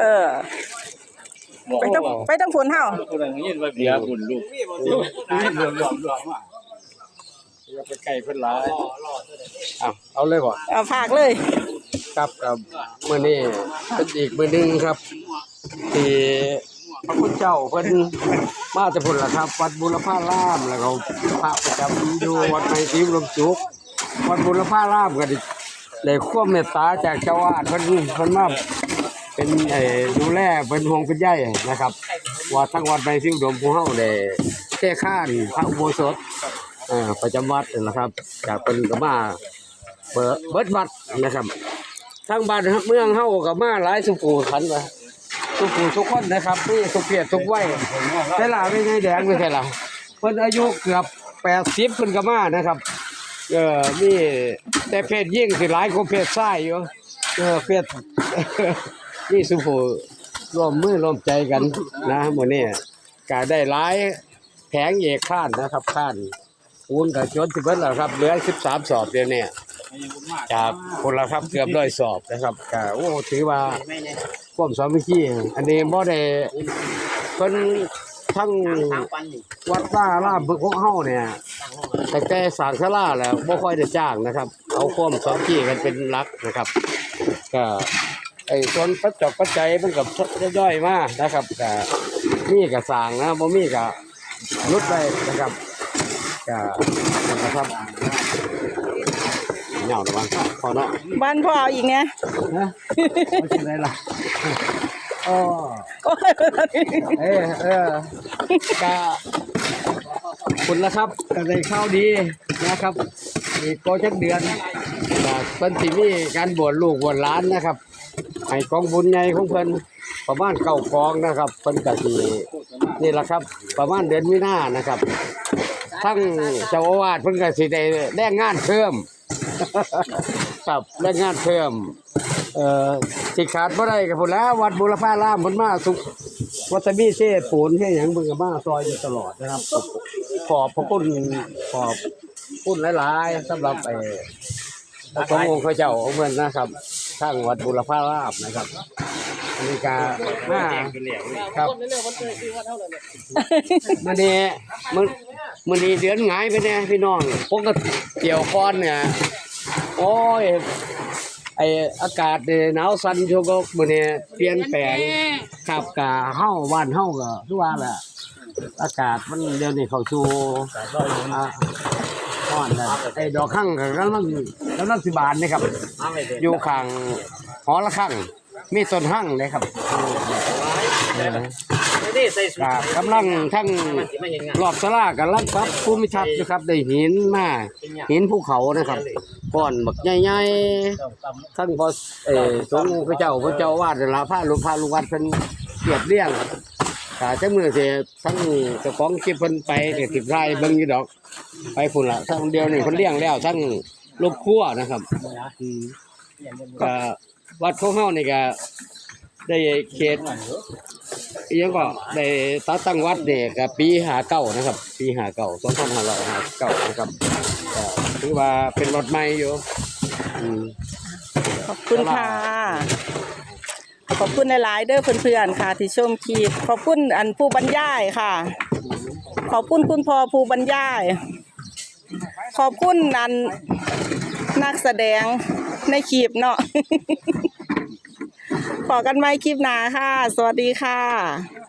เออ ไปต้องไปต้องฝนเฮาคนนั้นยินว่าเบียร์บุญลูกยินรวมรวมรวมอะอย่าไปไกลเพิ่นหลายอ้าวเอาเลยบ่เอาฝากเลย ครับกับมื้อนี้เป็นอีกมื้อหนึงครับที่พระคุณเจ้าเพิ่นมาแต่พุ่นล่ะครับ วัดบุรพารามแล้วก็พระประจำอยู่วัดไม้ศรีลมจุกวัดบุรพารามก็ได้ได้ความเมตตาจากเจ้าอาวาสเพิ่นเพิ่นมา เป็นเอ่อดูแลเป็นห่วงเป็นใยนะครับ ว่าทั้งวัดไม้ศรีอุดมภูเฮาได้แก้ข้านพระอุโบสถประจำวัดนะครับ จากเพิ่นก็มาเปิดเบิดวัดนะครับทั้งบ้านเมืองเฮาก็มาหลายสุขูขันว่าสุขูทุกคนนะครับนี่สุเพียรทุกวัยแต่ละไม่ใช่แดงไม่ใช่ล่ะเพิ่นอายุเกือบ80เพิ่นก็มานะครับเออมีแต่เพศยิ่งสิหลายกว่าเพศชายอยู่เออเพศ นี่สุโขร่วมมือร่วมใจกันนะมื้อนี้ก็ได้หลายแผงเอกข้านนะครับข้านคูณกับจนสิเบิดแล้วครับเหลือ13สามสอบเดียวเนี่ยจากคนละครับเกือบร้อยสอบนะครับก็โอ้ถือว่าความสามัคคีอันนี้บ่ได้เพิ่นทั้งวัดว่าลาบบึกของเฮาเนี่ยแต่แกสางศาลาแล้วบ่ค่อยได้จ้างนะครับ เอาความสามัคคีกันเป็นหลักนะครับ ก็ ไอ้ส่วนปัจจกปัจจัยมันก็ย่อยๆมานะครับก็มีก็สร้างนะบ่มีก็ลดไปนะครับก็นะครับเหงาหรือวะพอเนาะบ้านพ่อเอาอีกไงฮะไม่ใช่ไรล่ะอ๋อโอ้ยเออเออก็คุณละครับก็ได้ข้าวดีนะครับอีกก็จักเดือนก็เพิ่นสิมีการบวชลูกบวชหลานนะครับ ให้กองบุญใหญ่ของเพิ่นประมาณเก้ากองนะครับเพิ่นก็สินี่แหละครับ ประมาณเดือนมีนานะครับ ทั้งเจ้าอาวาสเพิ่นก็สิได้แรงงานเพิ่ม ครับแรงงานเพิ่ม เอ่อสิขาดบ่ได้ก็พุ่นแล้ววัดบุรพารามเพิ่นมาสุขวัดมีเศษปูนเฮ็ดหยังเพิ่นก็มาซอยอยู่ตลอดนะครับ ขอบพระคุณขอบคุณหลายๆสำหรับไอ้ พระสงฆ์องค์พระเจ้าของเพิ่นนะครับทางวัดบุรพารามนะครับอันนี้ก็มาครับมื้อนี้มื้อมื้อนี้เดือนหงายไปแน่พี่น้องปกติเกี่ยวก่อนเนี่ยโอ้ยไออากาศเนี่ยหนาวสั่นโชก็มื้อนี้เปลี่ยนแปลงครับกะเฮาบ้านเฮาก็คือว่าแหละอากาศมันเดี๋ยวนี้เขาสู่ อ่าร้อนแล้วไอ้ดอกข้างก็กำลังกำลังสิบานนี่ครับ อยู่ข้างหอละข้างมีต้นหั่งเลยครับเออครับกำลังทั้งรอบสลากำลังปรับภูมิทัศน์อยู่ครับ ได้หินมาหินภูเขานะครับก้อนบักใหญ่ๆทั้งพอเอ่อสงฆ์พระเจ้าพระเจ้าอาวาดลาพระลูกพระลูกวัดเพิ่นเรียบเรียง ถ้าจังมื้อสิทั้งเจ้าของคลิปเพิ่นไปก็สิพายเบิ่งอยู่ดอก ไปพุ่นล่ะทั้งเดียวนี่เพิ่นเลี้ยงแล้วทั้งลูกครัวนะครับอืมก็วัดของเฮานี่ก็ได้เขตอีหยังก็ได้ตัดตั้งวัดนี่ก็ปี59นะครับ ปี59 2559นะครับก็ถือว่าเป็นรถใหม่อยู่อืม ขอบคุณค่ะ ขอบคุณหลายๆเด้อเพื่อนๆค่ะ ที่ชมคลิปขอบคุณอันผู้บรรยายค่ะ ขอบคุณคุณพ่อผู้บรรยาย ขอบคุณอันนักแสดงในคลิปเนาะ ขอกันไว้คลิปหน้าค่ะ สวัสดีค่ะ